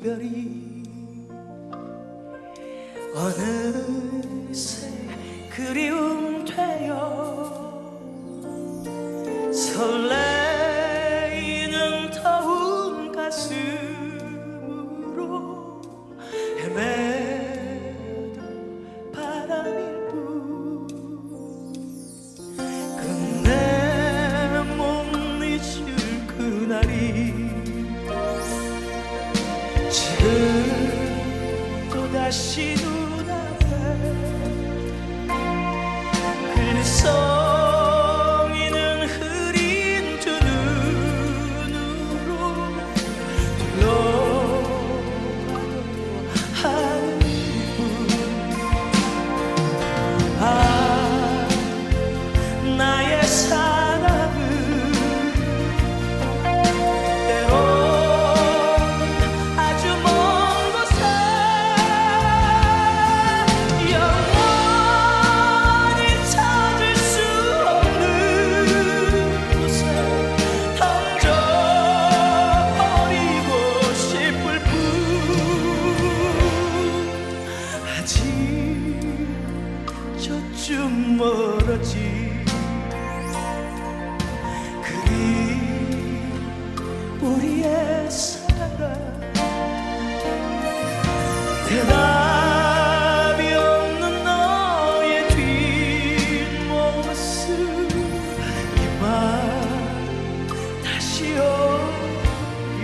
이별이 어느새 그리움 되어 설레이는 더운 가슴으로 헤매도 바람일 뿐. 끝내 못 잊을 그날이 다시 눈 아직 저쯤 멀었지. 그리 우리의 사랑 대답이 없는 너의 뒷모습 이만 다시 오기